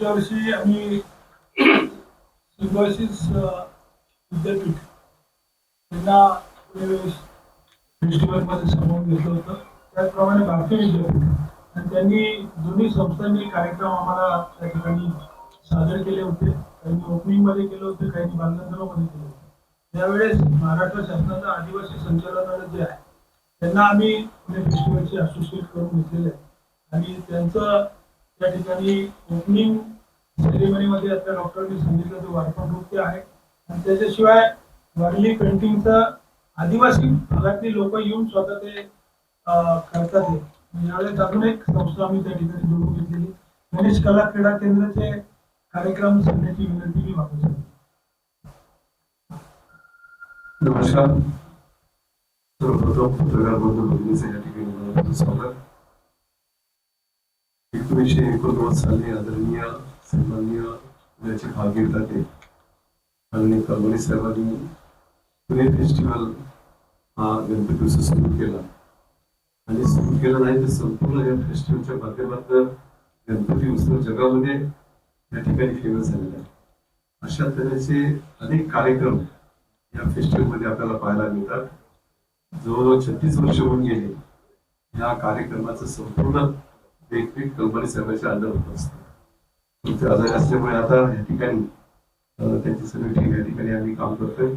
मागच्या वर्षी आम्ही सिम्बॉयसिस विद्यापीठ त्यांना फेस्टिवलमध्ये सामावून घेतलं होतं. त्याचप्रमाणे भारतीय विद्यापीठ आणि त्यांनी दोन्ही संस्थांनी कार्यक्रम आम्हाला त्या ठिकाणी सादर केले होते. काहींनी ओपनिंगमध्ये केले होते काहींनी बालगंधर्वमध्ये केले होते. त्यावेळेस महाराष्ट्र शासनाचं आदिवासी संचालनालय जे आहे त्यांना आम्ही पुणे फेस्टिवलचे असोसिएट करून घेतलेले आहे. आणि त्यांचं त्या ठिकाणी ओपनिंग सेरेमनीमध्ये आता डॉक्टरांनी सांगितलं ते वारपा नृत्य आहे. आणि त्याच्याशिवाय वारली पेंटिंगचं आदिवासी भागातली लोक येऊन स्वतः ते करतात यावेळेस अजून एक संस्था आम्ही त्या ठिकाणी जोडून घेतलेली. गणेश कला क्रीडा केंद्राचे कार्यक्रम सांगण्याची विनंती मी मागू शकतो नमस्कार. सर्वप्रथम पत्रकार बंधू भगिनीचे या ठिकाणी मनापासून स्वागत. एकोणीसशे एकोणनव्वद साली आदरणीय सन्माननीय पुण्याचे भागीर दाते आणि कलमणी साहेबांनी पुणे फेस्टिवल हा गणपती उत्सव सुरू केला. आणि सुरू केला नाही तर संपूर्ण या फेस्टिवलच्या माध्यमातून गणपती उत्सव जगामध्ये या ठिकाणी फेमस झालेला आहे. अशा तऱ्हेचे अनेक कार्यक्रम या फेस्टिवलमध्ये आपल्याला पाहायला मिळतात. जवळजवळ छत्तीस वर्ष होऊन गेले. या कार्यक्रमाचं संपूर्ण देखरेख कल्पनी साहेबांच्या अंडर होत असतं. ते आजारी असल्यामुळे आता या ठिकाणी त्यांचे त्यांची सगळी टीम या ठिकाणी आम्ही काम करतोय.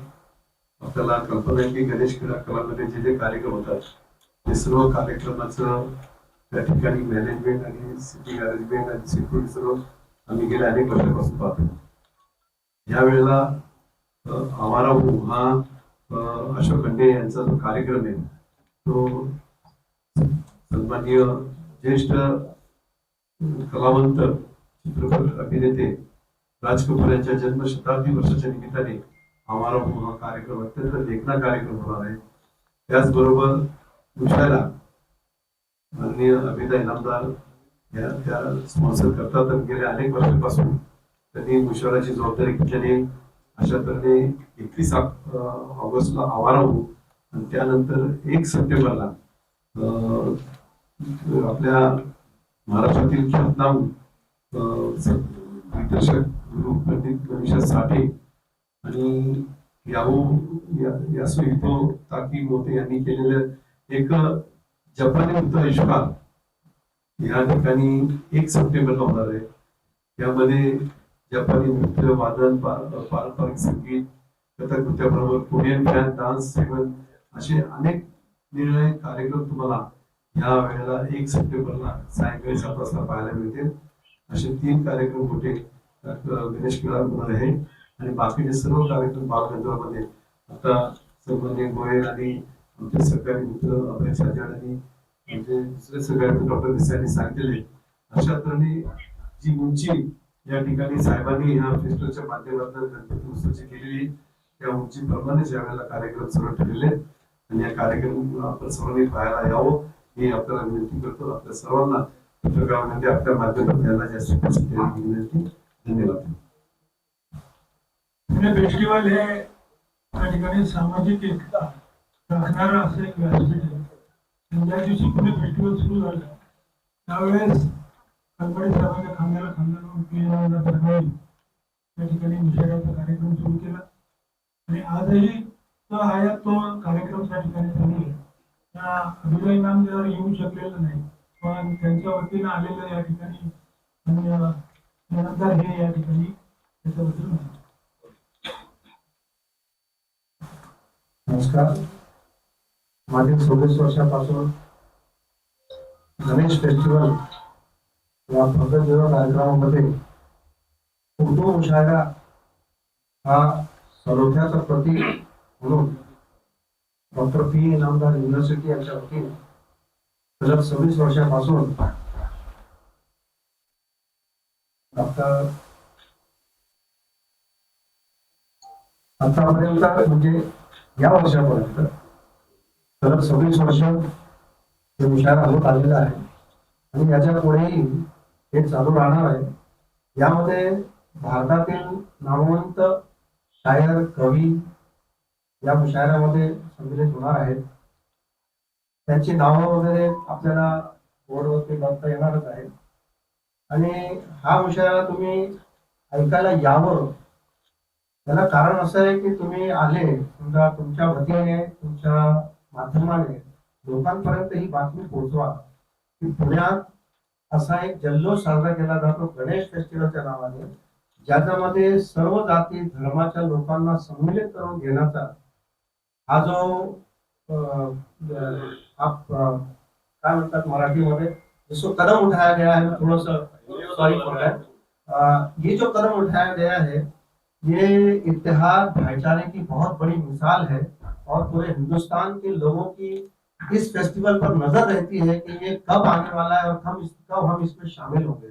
आपल्याला कल्पना आहे की गणेश क्रीडा कलामध्ये जे जे कार्यक्रम होतात ते सर्व कार्यक्रमाचं त्या ठिकाणी मॅनेजमेंट आणि सिटी मॅनेजमेंट आणि सिक्युरिटी सर्व आम्ही गेल्या अनेक वर्षापासून पाहतो यावेळेला अ, आवारा हो हा अशोक खंडे यांचा जो कार्यक्रम आहे तो सन्माननीय ज्येष्ठ कलावंत चित्रपट अभिनेते राज कपूर यांच्या जन्म शताब्दी वर्षाच्या निमित्ताने आवारा हा कार्यक्रम अत्यंत लेखना कार्यक्रम होणार आहे. त्याचबरोबर दुसऱ्याला माननीय अभिदा इनामदार या त्या स्पॉन्सर करतात. गेल्या अनेक वर्षांपासून त्यांनी मुशाळाची जबाबदारी घेतल्याने अशा तऱ्हेने एकवीस ऑगस्टला आवारा होऊ आणि त्यानंतर एक सप्टेंबरला अं, आपल्या महाराष्ट्रातील ख्यातनाम दिग्दर्शक गुरु पंडित साठे आणि याहू या- यासुहितो ताकी मोते यांनी केलेलं एक जपानी उत्तर आविष्कार या ठिकाणी एक सप्टेंबरला होणार आहे. यामध्ये जपानी नृत्य वादन पारंपरिक संगीत कथक नृत्याबरोबर कोरियन फॅन डान्स सेवन असे अनेक निर्णय कार्यक्रम तुम्हाला या वेळेला एक सप्टेंबरला सायंकाळी सात वाजता पाहायला मिळतील. असे तीन कार्यक्रम होते. गणेश क्रीडा होणार आहे. आणि बाकीचे सर्व कार्यक्रम बालगंधर्वामध्ये आता सन्मान्य गोयल आणि आमचे सहकारी मित्र अभय साजड आणि आमचे दुसरे सहकारी डॉक्टर देसाई सांगितलेले अशा तऱ्हेने जी उंची या ठिकाणी साहेबांनी ह्या फेस्टिवलच्या माध्यमातून गणपती उत्सवाची केलेली त्या उंचीप्रमाणेच यावेळेला कार्यक्रम सर्व ठरलेले आहेत. आणि या कार्यक्रम आपण सर्वांनी पाहायला यावं हे आपल्याला विनंती करतो. आपल्या सर्वांना पत्रकारांमध्ये आपल्या माध्यमातून जास्तीत जास्त विनंती धन्यवाद पुणे फेस्टिवल हे त्या ठिकाणी सामाजिक एकता राखणारं असं एक व्यासपीठ आहे ज्या दिवशी पुणे फेस्टिवल सुरू झालं त्यावेळेस कल्पडे साहेबांच्या खांद्याला खांदा लावून त्या ठिकाणी मुशाऱ्याचा कार्यक्रम सुरू केला आणि आजही तो आयात तो कार्यक्रम त्या ठिकाणी चालू आहे त्या अभिनय नाम जर येऊ शकलेलं नाही पण त्यांच्या वतीनं आलेलं या ठिकाणी आणि त्यानंतर हे या ठिकाणी त्याच्याबद्दल माहिती नमस्कार. मागील सव्वीस वर्षापासून गणेश फेस्टिवल या भव्यदेव कार्यक्रमामध्ये फोटो मुशायरा हा सलोख्याचं प्रतीक म्हणून डॉक्टर पी इनामदार युनिव्हर्सिटी यांच्या वतीने सलग सव्वीस वर्षापासून आता आतापर्यंत म्हणजे या वर्षापर्यंत सलग सव्वीस वर्ष हे हुशार होत आलेलं आहे. आणि याच्या पुढेही हे चालू राहणार आहे. यामध्ये भारतातील नामवंत शायर कवी या मुशायऱ्यामध्ये सम्मिलित होणार आहेत. त्यांची नावं वगैरे आपल्याला बोर्डवरती बघता येणारच आहे आणि हा विषय तुम्ही ऐकायला यावं. त्याला कारण असं आहे की तुम्ही आले समजा तुमच्या वतीने तुमच्या माध्यमाने लोकांपर्यंत ही बातमी पोहोचवा. की पुण्यात असा एक जल्लोष साजरा केला जातो गणेश फेस्टिवलच्या नावाने ज्याच्यामध्ये सर्व जाती धर्माच्या लोकांना सम्मिलित करून घेण्याचा हा जो अं, काय म्हणतात मराठीमध्ये. जिसको कदम उठाया गया है थोड़ा सा सॉरी ये जो कदम उठाया गया है, ये इतिहाद भाईचारे की बहुत बड़ी मिसाल है और पूरे हिंदुस्तान के लोगों की इस फेस्टिवल पर नज़र रहती है कि ये कब आने वाला है और हम इस, कब हम इसमें शामिल होंगे।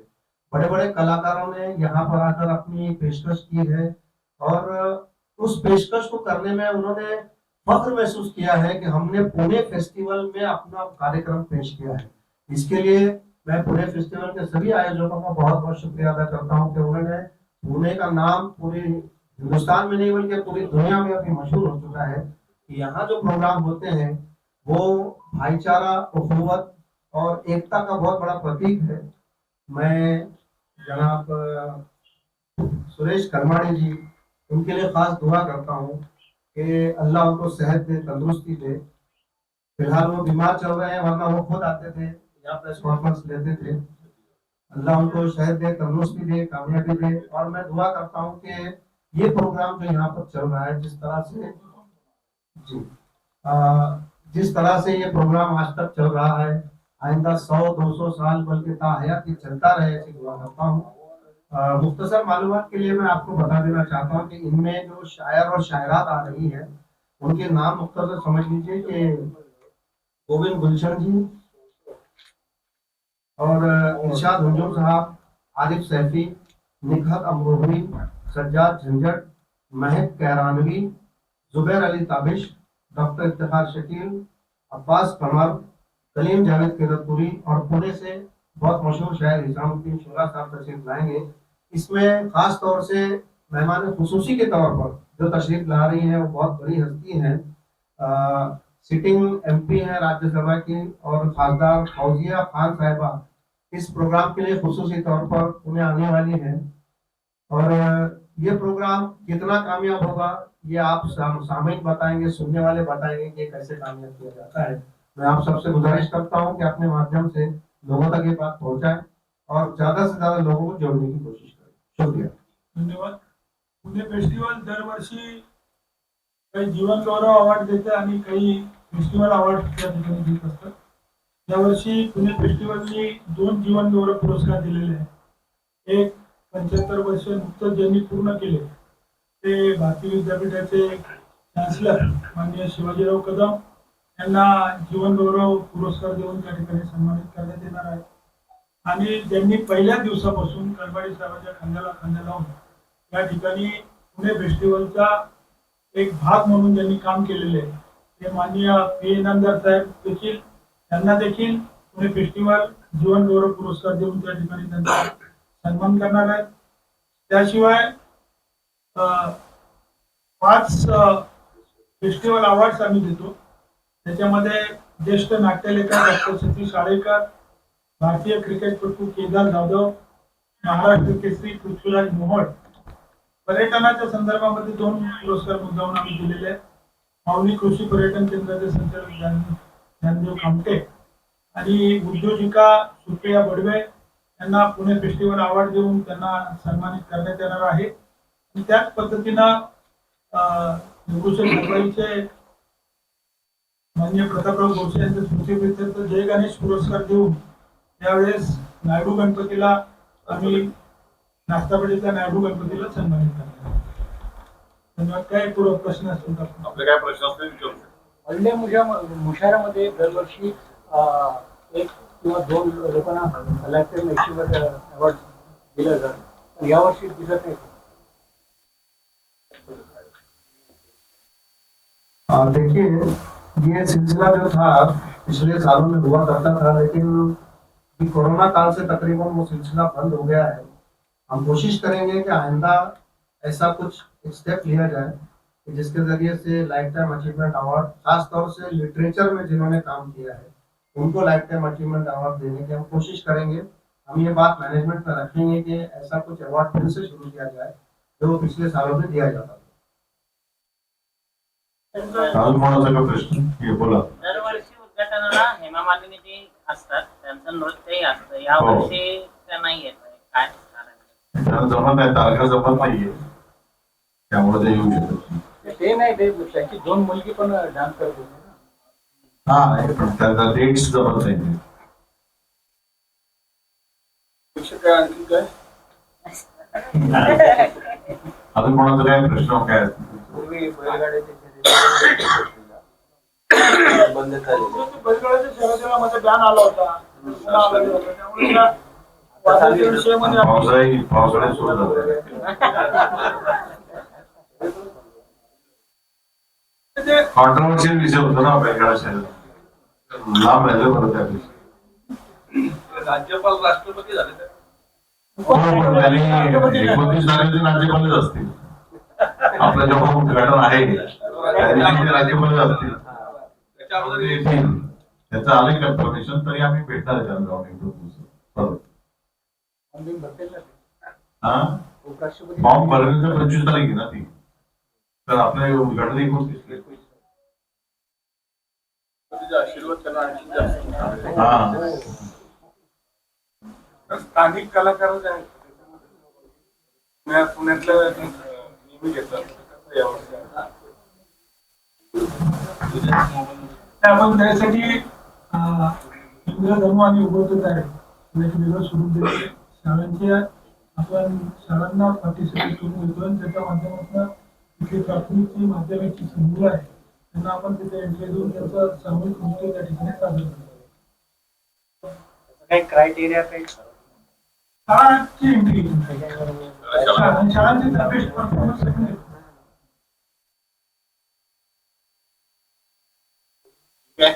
बड़े बड़े कलाकारों ने यहाँ पर आकर अपनी पेशकश की है और उस पेशकश को करने में उन्होंने फख्र महसूस किया है कि हमने पुणे फेस्टिवल में अपना कार्यक्रम पेश किया है। इसके लिए मैं पुणे फेस्टिवल के सभी आयोजकों का बहुत बहुत शुक्रिया अदा करता हूँ कि उन्होंने पुणे का नाम पूरे हिंदुस्तान में नहीं, बल्कि पूरी दुनिया में अभी मशहूर हो चुका है कि यहाँ जो प्रोग्राम होते हैं, वो भाईचारा उखुवत और एकता का बहुत बड़ा प्रतीक है। मैं जनाब, सुरेश करमाणी जी, उनके लिए खास दुआ करता हूँ कि अल्लाह उनको सेहत दे तंदुरुस्ती दे। फ़िलहाल वो बीमार चल रहे हैं वरना वो खुद आते थे यहाँ प्रेस कॉन्फ्रेंस लेते थे। अल्लाह उनको शहद दे तंदुरुस्ती दे कामयाबी दे। और मैं दुआ करता हूँ कि ये प्रोग्राम जो यहाँ पर चल रहा है जिस तरह से जी। आ, जिस तरह से ये प्रोग्राम आज तक चल रहा है आइंदा सौ दो सौ साल बल्कि ताहयात ये चलता रहे ऐसी दुआ करता हूँ। मुख्तसर मालूम के लिए मैं आपको बता देना चाहता हूँ कि इनमें जो शायर और शायरात आ रही है, उनके नाम मुख्तसर समझ लीजिए कि गोविंद गुलशन जी और इरशाद हुजूम साहब आरिफ सैफी, निखत अमरोही, सज्जाद झंझट, महक कैरानवी जुबैर अली ताबिश, डॉक्टर इफ्तार शकील, अब्बास कमर कलीम जावेद किरतपुरी और पुणे से बहुत मशहूर शायर हिसामुद्दीन शुरा साहब तशरीफ़ लाएँगे। इसमें खास तौर से मेहमान खसूसी के तौर पर जो तशरीफ़ ला रही हैं, वो बहुत बड़ी हस्ती हैं। सिटिंग एमपी हैं राज्यसभा की, और खासदार फौजिया खान साहिबा इस प्रोग्राम के लिए खसूसी तौर पर उन्हें आने वाली हैं। और ये प्रोग्राम कितना कामयाब होगा, ये आप सामयिक बताएँगे, सुनने वाले बताएँगे कि कैसे कामयाब किया जाता है। मैं आप सबसे गुजारिश करता हूँ कि अपने माध्यम से लोगों तक ये बात पहुंचाए और ज्यादा से ज्यादा लोगों को जोड़ने की कोशिश करें। शुक्रिया। धन्यवाद। पुणे फेस्टिवल दरवर्षी काही जीवन गौरव अवॉर्ड देते आणि काही फेस्टिवल अवॉर्ड त्या ठिकाणी देत असतात. यावर्षी पुणे फेस्टिवलनी दोन जीवन गौरव पुरस्कार दिलेले आहेत. एक पंच्याहत्तर वर्ष नुकतंच ज्यांनी पूर्ण केले. ते भारतीय विद्यापीठाचे चान्सलर माननीय शिवाजीराव कदम त्यांना जीवनगौरव पुरस्कार देऊन त्या ठिकाणी सन्मानित करण्यात येणार आहे. आणि त्यांनी पहिल्या दिवसापासून कलबाडी साहेबांच्या खांद्याला खांदा लावून या ठिकाणी पुणे फेस्टिवलचा एक भाग म्हणून ज्यांनी काम केलेले आहे ते माननीय पी. इनामदार साहेब देखील त्यांना देखील पुणे फेस्टिवल जीवनगौरव पुरस्कार देऊन त्या ठिकाणी त्यांचा सन्मान करणार आहेत. त्याशिवाय अं, पाच फेस्टिवल अवॉर्ड्स आम्ही देतो. त्याच्यामध्ये ज्येष्ठ नाट्यलेखक डॉक्टर सतीश आळेकर भारतीय क्रिकेटपटू केदार जाधव महाराष्ट्र केसरी पृथ्वीराज मोहोळ. पर्यटनाच्या संदर्भामध्ये दोन पुरस्कार मुद्दावून आम्ही दिलेले आहेत. माऊली कृषी पर्यटन केंद्राचे संचालक ज्ञानदेव कामटे आणि उद्योजिका सुप्रिया बडवे यांना पुणे फेस्टिवल अवॉर्ड देऊन त्यांना सन्मानित करण्यात येणार आहे. त्याच पद्धतीनं अं, भूषण मुंबईचे माननीय प्रतापराव गोडसे यांचे स्मृतीप्रित्यर्थ जय गणेश पुरस्कार देऊन त्यावेळेस नायडू गणपतीला आम्ही नाश्तापेठेतल्या नायडू गणपतीला सन्मानित करणार धन्यवाद. काय प्रश्न असतील तर? आपण- आपले काय प्रश्न असतील विचारू शकता. वल्ले मुशा मुशारामध्ये दरवर्षी अं, एक किंवा दोन लोकांना अचीवर अवॉर्ड दिलं जातं. पण यावर्षी दिसत नाही. आ, देखिए ये सिलसिला जो था, पिछले सालों में हुआ करता था, लेकिन कोरोना काल से तकरीबन वो सिलसिला बंद हो गया है। हम कोशिश करेंगे कि आइंदा ऐसा कुछ स्टेप लिया जाए कि जिसके ज़रिए से लाइफ टाइम अचीवमेंट अवार्ड खास तौर से लिटरेचर में जिन्होंने काम किया है, उनको लाइफ टाइम अचीवमेंट अवार्ड देने की हम कोशिश करेंगे। हम ये बात मैनेजमेंट में रखेंगे कि ऐसा कुछ अवार्ड फिर से शुरू किया जाए, जो पिछले सालों में दिया जाता था। अजून कोणाचा का प्रश्न? हे बोला. दरवर्षी उद्घाटनाला हेमा मालिनी जी असतात. त्यांचं नृत्यही असतं. या हो. वर्षी त्या नाही येत आहे. काय कारण आहे? त्यांना जमत नाही तारखा जमत नाहीये. त्यामुळे ते येऊ शकत नाही. ते नाही ते त्यांची दोन मुलगी पण डान्स करत होती ना. हा नाही, पण. त्यांना डेट्स जमत नाही शिक्षक काय आणखी काय? अजून कोणाचा काय प्रश्न? काय? पूर्वी बैलगाड्याचे बंद बैलगाड्याच्या शर्यतीमध्ये बॅन आला होता पुन्हा आला होता. त्यामुळे त्या वादाच्या विषयामध्ये आपण- पावसाळी पावसाळ्यात सुरू झाले ते कॉन्ट्रोवर्शियल विषय होता ना वेगळा शहर लांब राहिलं बरं त्या दिवशी. राज्यपाल राष्ट्रपती झाले तर हो, पण त्यांनी एकोणतीस तारखेचे राज्यपालच असतील. आपलं जेव्हा उद्घाटन आहे. असतील. ते येतील. त्याचं आलं कन्फर्मेशन तरी आम्ही भेटणार आहे त्यांना जाऊन एक दोन. फॉर्म हा? भरण्याचं पंचवीस तारीख आहे ना ती. तर आपलं उद्घाटन एकोणतीस हा. स्थानिक कलाकार जे आहेत पुण्या- पुण्यातलं ते नेहमी घेतात. यावर्षी. आपण त्यासाठी धर्म आणि उभवत आहे. एक वेगळं स्वरूप दिलं शाळांच्या आपण शाळांना पार्टिसिपेट करून घेतो आणि त्याच्या माध्यमातून तिथे प्राथमिकची माध्यमिकची मुलं आहे. त्यांना आपण तिथे एंट्री देऊन त्यांचा सामूहिक नृत्य त्या ठिकाणी सादर करतो. काही क्रायटेरिया काही? शाळांची एंट्री शाळा- शाळांचे परफॉर्मन्स काय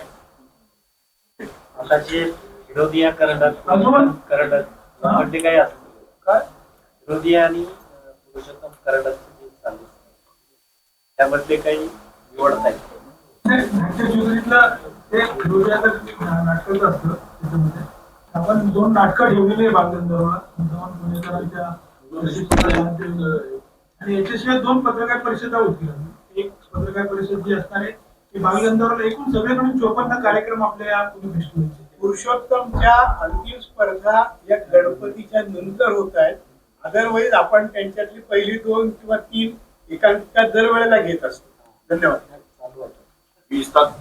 आता जे विरोधी करंडक अजून? करंडक म्हणजे काय असतं काय विरोधी आणि पुरुषोत्तम करंडक जे चालू. त्यामध्ये काही निवडता येईल आपण दोन नाटकं ठेवलेली आणि याच्याशिवाय दोन पत्रकार परिषदा होतील. एक पत्रकार परिषद जी असणार आहे की बालगंधर्वला एकूण सगळेकडून चोपन्न कार्यक्रम आपल्या पुरुषोत्तमच्या अंतिम स्पर्धा या गणपतीच्या नंतर होत आहेत. अदरवाईज आपण त्यांच्यातली पहिली दोन किंवा तीन एकांकिका दरवेळेला घेत असतो. धन्यवाद. वीस तास.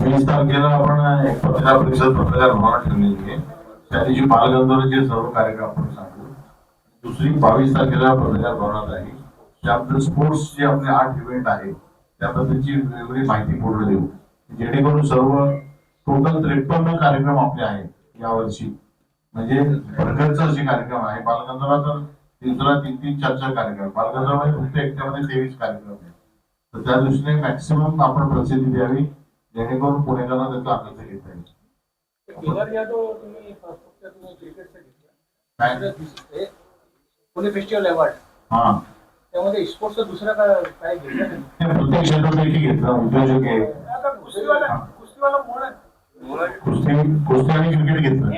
वीस तारखेला आपण एक पत्रकार परिषद पत्रकार भवनात ठेवलेली आहे. त्या दिवशी बालगंधर्वचे सर्व कार्यक्रम आपण सांगू. दुसरी बावीस तारखेला पत्रकार भवनात आहे. त्यानंतर स्पोर्ट्सचे आपले आठ इव्हेंट आहेत. त्याबद्दलची वेगवेगळी माहिती पूर्ण देऊ. जेणेकरून सर्व टोटल त्रेपन्न कार्यक्रम आपले आहेत यावर्षी. म्हणजे प्रगतचा जे कार्यक्रम आहे बालगंधर्वाचा दिवसाला तीन तीन चार चार कार्यक्रम. बालगंधर्वामध्ये फक्त एकट्यामध्ये तेवीस कार्यक्रम आहेत. तर त्या दृष्टीने मॅक्सिमम आपण प्रसिद्धी द्यावी. जेणेकरून पुणेकरांना त्याचा आनंद घेता येईल. पुणे फेस्टिवल अवॉर्ड हा. त्यामध्ये स्पोर्ट्सचं दुसरं काय घेतलं प्रत्येक क्षेत्रापैकी घेतलं उद्योजक आहे. आता कुस्तीवाला कुस्तीवाला कुस्ती कुस्ती आणि क्रिकेट घेतलं.